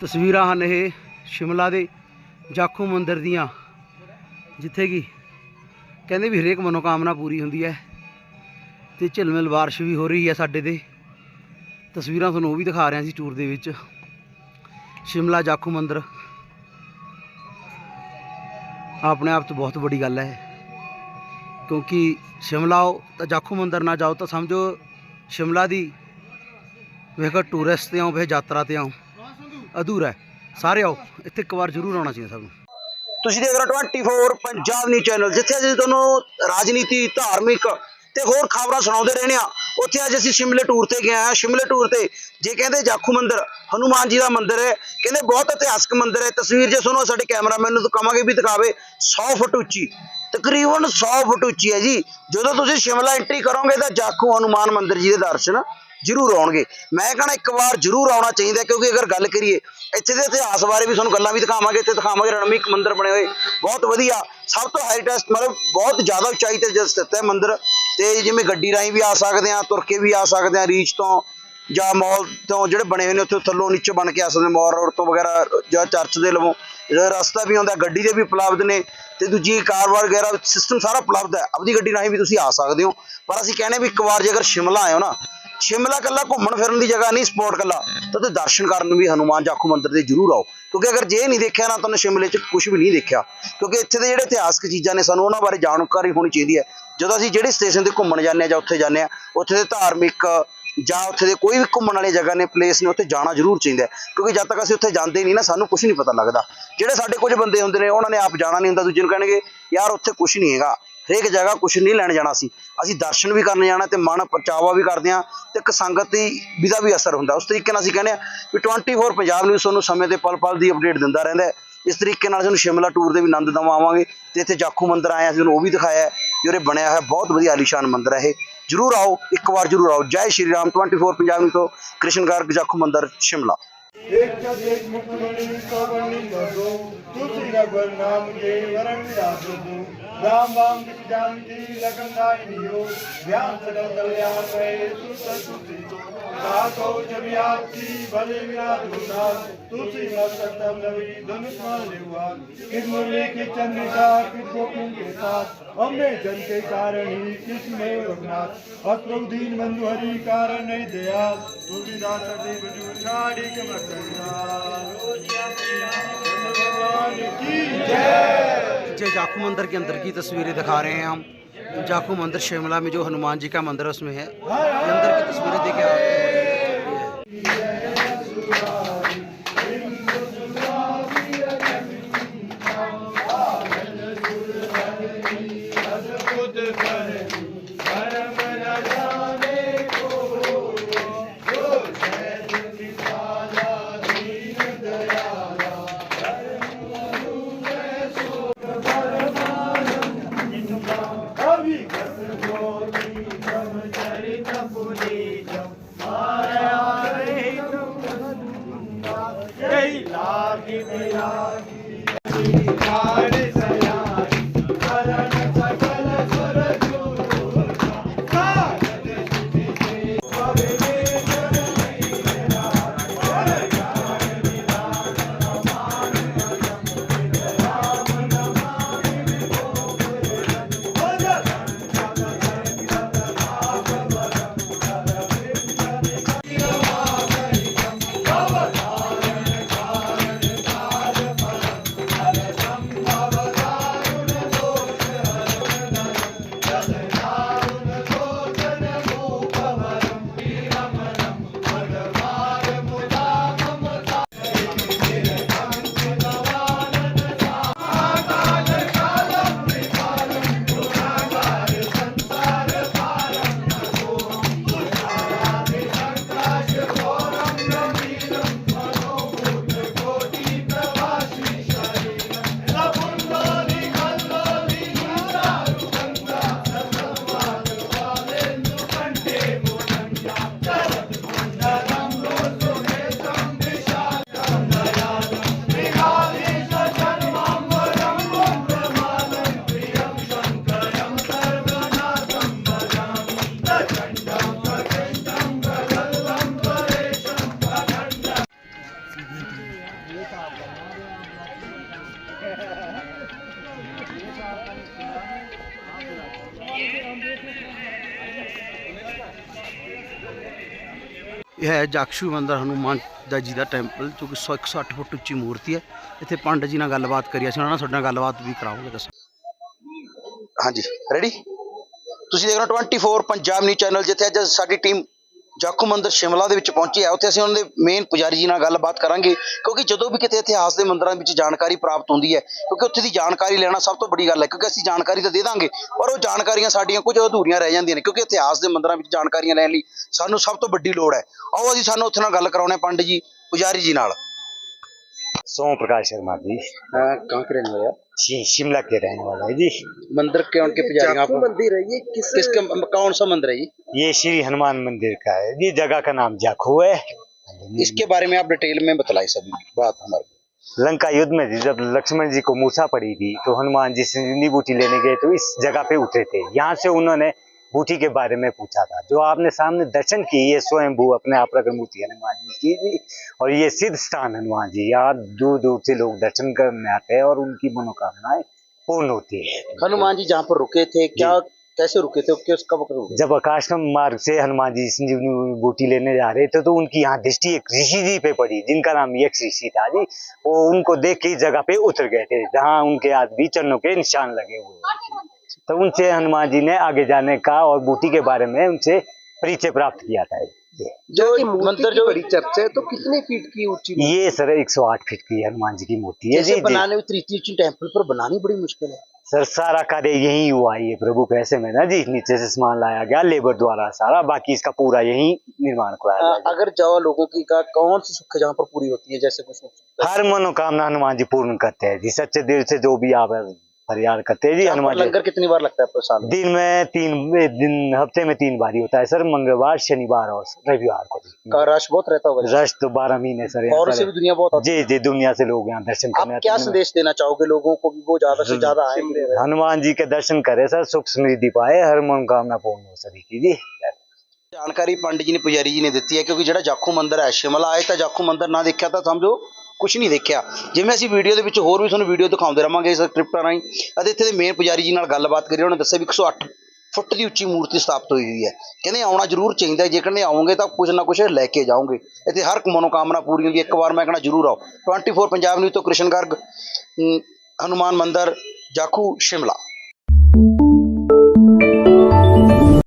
ਤਸਵੀਰਾਂ ਹਨ ਇਹ ਸ਼ਿਮਲਾ ਦੇ ਜਾਖੂ ਮੰਦਿਰ ਦੀਆਂ, ਜਿੱਥੇ ਕਿ ਕਹਿੰਦੇ ਵੀ ਹਰੇਕ ਮਨੋਕਾਮਨਾ ਪੂਰੀ ਹੁੰਦੀ ਹੈ ਤੇ ਝਿਲਮਿਲ ਬਾਰਿਸ਼ ਵੀ ਹੋ ਰਹੀ ਹੈ ਸਾਡੇ ਤੇ। ਤਸਵੀਰਾਂ ਤੁਹਾਨੂੰ ਉਹ ਵੀ ਦਿਖਾ ਰਿਹਾ ਸੀ ਟੂਰ ਦੇ ਵਿੱਚ, ਸ਼ਿਮਲਾ ਜਾਖੂ ਮੰਦਿਰ। ਆਪਣੇ ਆਪ 'ਚ ਬਹੁਤ ਵੱਡੀ ਗੱਲ ਹੈ, ਕਿਉਂਕਿ ਸ਼ਿਮਲਾ ਆਓ ਤਾਂ ਜਾਖੂ ਮੰਦਿਰ ਨਾ ਜਾਓ ਤਾਂ ਸਮਝੋ ਸ਼ਿਮਲਾ ਦੀ ਵੇਖੋ ਟੂਰਿਸਟ ਤੇ ਆਓ ਵੇ ਯਾਤਰਾ ਤੇ ਆਓ। ਅਧੂਰਾ ਹੈ। ਸਾਰੇ ਆਓ, ਇੱਥੇ ਇੱਕ ਵਾਰ ਜ਼ਰੂਰ ਆਉਣਾ ਚਾਹੀਦਾ ਸਭ ਨੂੰ। ਤੁਸੀਂ ਦੇਖ ਰਹੇ ਹੋ 24 ਪੰਜਾਬ ਨਿਊਜ਼ ਚੈਨਲ, ਜਿੱਥੇ ਅਸੀਂ ਤੁਹਾਨੂੰ ਰਾਜਨੀਤੀ, ਧਾਰਮਿਕ ਤੇ ਹੋਰ ਖਬਰਾਂ ਸੁਣਾਉਂਦੇ ਰਹਿੰਦੇ ਆ ਉੱਥੇ ਅੱਜ ਅਸੀਂ ਸ਼ਿਮਲੇ ਟੂਰ ਤੇ ਗਏ ਆ ਸ਼ਿਮਲੇ ਟੂਰ ਤੇ ਜੇ ਕਹਿੰਦੇ ਜਾਖੂ ਮੰਦਿਰ, ਹਨੂਮਾਨ ਜੀ ਦਾ ਮੰਦਿਰ ਹੈ। ਕਹਿੰਦੇ ਬਹੁਤ ਇਤਿਹਾਸਕ ਮੰਦਿਰ ਹੈ। ਤਸਵੀਰ ਜੇ ਸੁਣੋ ਸਾਡੇ ਕੈਮਰਾਮੈਨ ਨੂੰ, ਤਾਂ ਕਹਾਂਗੇ ਵੀ ਦਿਖਾਵੇ 100 ਫੁੱਟ ਉੱਚੀ, ਤਕਰੀਬਨ 100 ਫੁੱਟ ਉੱਚੀ ਹੈ ਜੀ। ਜਦੋਂ ਤੁਸੀਂ ਸ਼ਿਮਲਾ ਐਂਟਰੀ ਕਰੋਗੇ ਤਾਂ ਜਾਖੂ ਹਨੂਮਾਨ ਮੰਦਿਰ ਜੀ ਦੇ ਦਰਸ਼ਨ ਜ਼ਰੂਰ ਆਉਣਗੇ। ਮੈਂ ਕਹਣਾ ਇੱਕ ਵਾਰ ਜ਼ਰੂਰ ਆਉਣਾ ਚਾਹੀਦਾ, ਕਿਉਂਕਿ ਅਗਰ ਗੱਲ ਕਰੀਏ, ਇੱਥੇ ਦੇ ਇਤਿਹਾਸ ਬਾਰੇ ਵੀ ਤੁਹਾਨੂੰ ਗੱਲਾਂ ਵੀ ਦਿਖਾਵਾਂਗੇ, ਇੱਥੇ ਦਿਖਾਵਾਂਗੇ ਰਣਮੀਕ ਮੰਦਿਰ ਬਣੇ ਹੋਏ। ਬਹੁਤ ਵਧੀਆ, ਸਭ ਤੋਂ ਹਾਈਟੈਸਟ ਮਤਲਬ ਬਹੁਤ ਜ਼ਿਆਦਾ ਉਚਾਈ ਤੇ ਜਿਸ ਸਥਿਤ ਹੈ ਮੰਦਿਰ। ਤੇ ਜਿਵੇਂ ਗੱਡੀ ਰਾਹੀਂ ਵੀ ਆ ਸਕਦੇ ਆ ਤੁਰ ਕੇ ਵੀ ਆ ਸਕਦੇ ਆ ਰੀਚ ਤੋਂ, ਜਾਂ ਮਾਲ ਤੋਂ ਜਿਹੜੇ ਬਣੇ ਹੋਏ ਨੇ, ਉੱਥੇ ਥੱਲੋਂ ਨੀਚੇ ਬਣ ਕੇ ਆ ਸਕਦੇ ਮੌਰ ਰੋਡ ਤੋਂ ਵਗੈਰਾ, ਜਾਂ ਚਰਚ ਦੇ ਲਵੋਂ। ਜਿਹੜਾ ਰਸਤਾ ਵੀ ਆਉਂਦਾ, ਗੱਡੀ ਦੇ ਵੀ ਉਪਲਬਧ ਨੇ, ਤੇ ਦੂਜੀ ਕਾਰ ਵਗੈਰਾ ਸਿਸਟਮ ਸਾਰਾ ਉਪਲਬਧ ਹੈ। ਆਪਣੀ ਗੱਡੀ ਰਾਹੀਂ ਵੀ ਤੁਸੀਂ ਆ ਸਕਦੇ ਹੋ। ਪਰ ਅਸੀਂ ਕਹਿੰਦੇ ਵੀ ਇੱਕ ਵਾਰ ਜੇ ਅਗਰ ਸ਼ਿਮਲਾ ਆਇਓ ਨਾ ਸ਼ਿਮਲਾ ਕੱਲਾ ਘੁੰਮਣ ਫਿਰਨ ਦੀ ਜਗ੍ਹਾ ਨਹੀਂ ਸਪੋਰਟ ਕੱਲਾ ਤਾਂ ਤੇ ਦਰਸ਼ਨ ਕਰਨ ਵੀ ਹਨੂਮਾਨ ਜਾਖੂ ਮੰਦਿਰ ਦੇ ਜ਼ਰੂਰ ਆਓ। ਕਿਉਂਕਿ ਅਗਰ ਜੇ ਨਹੀਂ ਦੇਖਿਆ ਨਾ ਤੁਹਾਨੂੰ ਸ਼ਿਮਲੇ 'ਚ ਕੁਝ ਵੀ ਨਹੀਂ ਦੇਖਿਆ। ਕਿਉਂਕਿ ਇੱਥੇ ਦੇ ਜਿਹੜੇ ਇਤਿਹਾਸਕ ਚੀਜ਼ਾਂ ਨੇ, ਸਾਨੂੰ ਉਹਨਾਂ ਬਾਰੇ ਜਾਣਕਾਰੀ ਹੋਣੀ ਚਾਹੀਦੀ ਹੈ। ਜਦੋਂ ਅਸੀਂ ਜਿਹੜੇ ਸਟੇਸ਼ਨ ਤੇ ਘੁੰਮਣ ਜਾਂਦੇ ਆ ਜਾਂ ਉੱਥੇ ਜਾਂਦੇ ਆ ਉੱਥੇ ਦੇ ਧਾਰਮਿਕ ਜਾਂ ਉੱਥੇ ਦੇ ਕੋਈ ਵੀ ਘੁੰਮਣ ਵਾਲੀ ਜਗ੍ਹਾ ਨੇ ਪਲੇਸ ਨੇ, ਉੱਥੇ ਜਾਣਾ ਜ਼ਰੂਰ ਚਾਹੀਦਾ ਕਿਉਂਕਿ ਜਦ ਤੱਕ ਅਸੀਂ ਉੱਥੇ ਜਾਂਦੇ ਨਹੀਂ ਨਾ, ਸਾਨੂੰ ਕੁਝ ਨਹੀਂ ਪਤਾ ਲੱਗਦਾ। ਜਿਹੜੇ ਸਾਡੇ ਕੁਝ ਬੰਦੇ ਹੁੰਦੇ ਨੇ, ਉਹਨਾਂ ਨੇ ਆਪ ਜਾਣਾ ਨਹੀਂ ਹੁੰਦਾ, ਦੂਜੇ ਨੂੰ ਕਹਿਣਗੇ, ਯਾਰ, ਉੱਥੇ ਕੁਝ ਨਹੀਂ ਹੈਗਾ। ਹਰੇਕ ਜਗ੍ਹਾ ਕੁਝ ਨਹੀਂ ਲੈਣ ਜਾਣਾ ਸੀ। ਅਸੀਂ ਦਰਸ਼ਨ ਵੀ ਕਰਨ ਜਾਣਾ ਤੇ ਮਨ ਪਰਚਾਵਾ ਵੀ ਕਰਦੇ ਆ ਤੇ ਇੱਕ ਸੰਗਤ ਦੀ ਵੀ ਵੀ ਅਸਰ ਹੁੰਦਾ। ਉਸ ਤਰੀਕੇ ਨਾਲ ਅਸੀਂ ਕਹਿੰਦੇ ਆ ਵੀ 24 ਪੰਜਾਬ ਨਿਊਜ਼ ਤੁਹਾਨੂੰ ਸਮੇਂ ਤੇ ਪਲ ਪਲ ਦੀ ਅਪਡੇਟ ਦਿੰਦਾ ਰਹਿੰਦਾ ਇਸ ਤਰੀਕੇ ਨਾਲ ਤੁਹਾਨੂੰ ਸ਼ਿਮਲਾ ਟੂਰ ਦੇ ਵੀ ਆਨੰਦ ਦਵਾਵਾਂਗੇ ਤੇ ਇੱਥੇ ਜਾਖੂ ਮੰਦਿਰ ਆਏ ਆ ਅਸੀਂ ਤੁਹਾਨੂੰ ਉਹ ਵੀ ਦਿਖਾਇਆ ਹੈ ਜਿਹੜੇ ਬਣਿਆ ਹੋਇਆ ਬਹੁਤ ਵਧੀਆ ਆਲੀਸ਼ਾਨ ਮੰਦਿਰ ਹੈ ਇਹ। ਜਰੂਰ ਆਓ, ਇੱਕ ਵਾਰ ਜਰੂਰ ਆਓ। ਜੈ ਸ਼੍ਰੀ ਰਾਮ 24 ਪੰਜਾਬ ਤੋਂ ਕ੍ਰਿਸ਼ਨ ਗਾਰਗ ਜਾਖੂ ਮੰਦਿਰ, ਸ਼ਿਮਲਾ। एक जब एक मुक्तमणि कवनि बसो तुलसी रघुवर नाम के वरण व्यास दो राम राम जिस जानकी लगन दायियो ज्ञान सकल कल्याण रहे सुत सुति तो सातो जब आपकी भले विराट उदास तुलसी मस्तक तब नवी धनुष मान लेवान किस मुरली की चंद्रिका किस गोपियों के साथ हमने जन के कारण ही किसने रघुनाथ अप्रभु दीन बंधु हरि कारण नहीं दया तुलसीदास हृदय बजू छाड़ी के मत भगवान की जय जाखू मंदिर के अंदर की तस्वीरें दिखा रहे हैं हम। जाखू मंदिर शिमला में जो हनुमान जी का मंदिर है, उसमें है। अंदर की तस्वीरें देखे आप Hare ਇਹ ਹੈ ਜਾਕਸ਼ੂ ਮੰਦਰ ਹਨੂਮਾਨ ਦਾ ਜੀ ਦਾ ਟੈਂਪਲ, ਜੋ ਕਿ 100 108 ਫੁੱਟ ਉੱਚੀ ਮੂਰਤੀ ਹੈ। ਇੱਥੇ ਪੰਡਤ ਜੀ ਨਾਲ ਗੱਲਬਾਤ ਕਰੀ, ਅਸੀਂ ਉਹਨਾਂ ਨਾਲ ਤੁਹਾਡੇ ਨਾਲ ਗੱਲਬਾਤ ਵੀ ਕਰਾਵਾਂਗੇ, ਦੱਸੋ। ਹਾਂਜੀ ਰੈਡੀ ਤੁਸੀਂ ਦੇਖ ਰਹੇ ਹੋ 24 ਪੰਜਾਬ ਨਿਊਜ਼ ਚੈਨਲ ਜਿੱਥੇ ਅੱਜ ਸਾਡੀ ਟੀਮ ਜਾਖੂ ਮੰਦਰ ਸ਼ਿਮਲਾ ਦੇ ਵਿੱਚ ਪਹੁੰਚੇ ਹੈ ਉੱਥੇ ਅਸੀਂ ਉਹਨਾਂ ਦੇ ਮੇਨ ਪੁਜਾਰੀ ਜੀ ਨਾਲ ਗੱਲਬਾਤ ਕਰਾਂਗੇ, ਕਿਉਂਕਿ ਜਦੋਂ ਵੀ ਕਿਤੇ ਇਤਿਹਾਸ ਦੇ ਮੰਦਰਾਂ ਵਿੱਚ ਜਾਣਕਾਰੀ ਪ੍ਰਾਪਤ ਹੁੰਦੀ ਹੈ, ਕਿਉਂਕਿ ਉੱਥੇ ਦੀ ਜਾਣਕਾਰੀ ਲੈਣਾ ਸਭ ਤੋਂ ਵੱਡੀ ਗੱਲ ਹੈ, ਕਿਉਂਕਿ ਅਸੀਂ ਜਾਣਕਾਰੀ ਤਾਂ ਦੇ ਦਾਂਗੇ, ਪਰ ਉਹ ਜਾਣਕਾਰੀਆਂ ਸਾਡੀਆਂ ਕੁਝ ਅਧੂਰੀਆਂ ਰਹਿ ਜਾਂਦੀਆਂ ਨੇ, ਕਿਉਂਕਿ ਇਤਿਹਾਸ ਦੇ ਮੰਦਰਾਂ ਵਿੱਚ ਜਾਣਕਾਰੀਆਂ ਲੈਣ ਲਈ ਸਾਨੂੰ ਸਭ ਤੋਂ ਵੱਡੀ ਲੋੜ ਹੈ। ਆਓ ਅਸੀਂ ਸਾਨੂੰ ਉੱਥੇ ਨਾਲ ਗੱਲ ਕਰਾਉਣੇ ਪੰਡਿਤ ਜੀ, ਪੁਜਾਰੀ ਜੀ ਨਾਲ। सोम प्रकाश शर्मा जी। कहाँ के रहने वाले शि- शिमला के रहने वाला है जी। मंदिर के उनके पुजारी आप? मंदिर है ये किस किसका कौन सा मंदिर है ये? ये श्री हनुमान मंदिर का है जी जगह का नाम जाखू है। इसके बारे में आप डिटेल में बतलाइए सभी बात हमारी लंका युद्ध में जी जब लक्ष्मण जी को मूसा पड़ी थी तो हनुमान जी से बूटी लेने गए तो इस जगह पे उतरे थे। यहाँ से उन्होंने बूटी के बारे में पूछा था। जो आपने सामने दर्शन की ये स्वयंभू अपने आप प्रकट मूर्ति हनुमान जी की और ये सिद्ध स्थान हनुमान जी यहाँ दूर दूर से लोग दर्शन करने आते हैं और उनकी मनोकामनाएँ पूर्ण होती है। हनुमान जी जहाँ पर रुके थे क्या कैसे रुके थे? रुके जब आकाशम मार्ग से हनुमान जी संजीवनी बूटी लेने जा रहे थे तो उनकी यहाँ दृष्टि एक ऋषि जी पे पड़ी जिनका नाम यक्ष ऋषि था जी। वो उनको देख के जगह पे उतर गए थे जहाँ उनके भी चरणों के निशान लगे हुए तो उनसे हनुमान जी ने आगे जाने का और बूटी के बारे में उनसे परिचय प्राप्त किया था। जो की मंदिर जो बड़ी चर्चा है तो कितने फीट की ऊँची ये सर 108 फीट की हनुमान जी की मूर्ति है। जी बनाने टेंपल पर बनानी बड़ी मुश्किल है। सर सारा कार्य यही हुआ है ये प्रभु पैसे में ना जी नीचे से सामान लाया गया लेबर द्वारा सारा बाकी इसका पूरा यही निर्माण कराया गया। अगर जावा लोगों की का कौन सी सुख जहाँ पर पूरी होती है जैसे कुछ हर मनोकामना हनुमान जी पूर्ण करते हैं जी सच्चे दिल से जो भी आप फरियाद करते हैं जी यहाँ पर हनुमान जी लंगर कितनी बार लगता है पर साल में? दिन में तीन दिन हफ्ते में तीन बार ही होता है सर मंगलवार शनिवार और रविवार को का रश बहुत रहता होगा रश तो बारह महीने सर यहाँ और पर से भी दुनिया बहुत आती जी जी दुनिया से लोग यहाँ दर्शन है। करने आप आते क्या हैं। संदेश देना चाहोगे लोगों को भी वो ज्यादा से ज्यादा आए हनुमान जी के दर्शन करे सर सुख समृद्धि पाए हर मनोकामना पूर्ण हो सभी की जी ਜਾਣਕਾਰੀ ਪੰਡਿਤ ਜੀ ਨੇ ਪੁਜਾਰੀ ਜੀ ਨੇ ਦਿੱਤੀ ਹੈ ਕਿਉਂਕਿ ਜਿਹੜਾ ਜਾਖੂ ਮੰਦਿਰ ਹੈ ਸ਼ਿਮਲਾ ਆਏ ਤਾਂ ਜਾਖੂ ਮੰਦਿਰ ਨਾ ਦੇਖਿਆ ਤਾਂ ਸਮਝੋ ਕੁਝ ਨਹੀਂ ਦੇਖਿਆ ਜਿਵੇਂ ਅਸੀਂ ਵੀਡੀਓ ਦੇ ਵਿੱਚ ਹੋਰ ਵੀ ਤੁਹਾਨੂੰ ਵੀਡੀਓ ਦਿਖਾਉਂਦੇ ਰਵਾਂਗੇ ਇਸ ਸਕ੍ਰਿਪਟਾਂ ਰਾਹੀਂ ਅਤੇ ਇੱਥੇ ਦੇ ਮੇਨ ਪੁਜਾਰੀ ਜੀ ਨਾਲ ਗੱਲਬਾਤ ਕਰੀ ਉਹਨੇ ਦੱਸਿਆ ਵੀ 108 ਫੁੱਟ ਦੀ ਉੱਚੀ ਮੂਰਤੀ ਸਥਾਪਿਤ ਹੋਈ ਹੋਈ ਹੈ। ਕਹਿੰਦੇ ਆਉਣਾ ਜ਼ਰੂਰ ਚਾਹੀਦਾ ਜੇ ਕਹਿੰਦੇ ਆਉਂਗੇ ਤਾਂ ਕੁਝ ਨਾ ਕੁਝ ਲੈ ਕੇ ਜਾਓਗੇ। ਇੱਥੇ ਹਰ ਇੱਕ ਮਨੋਕਾਮਨਾ ਪੂਰੀ ਹੁੰਦੀ ਹੈ। ਇੱਕ ਵਾਰ ਮੈਂ ਕਹਿਣਾ ਜ਼ਰੂਰ ਆਓ। 24 ਪੰਜਾਬ ਨਿਊਜ਼ ਤੋਂ ਕ੍ਰਿਸ਼ਨ ਗਰਗ ਅਮ, ਹਨੂਮਾਨ ਮੰਦਿਰ ਜਾਖੂ ਸ਼ਿਮਲਾ।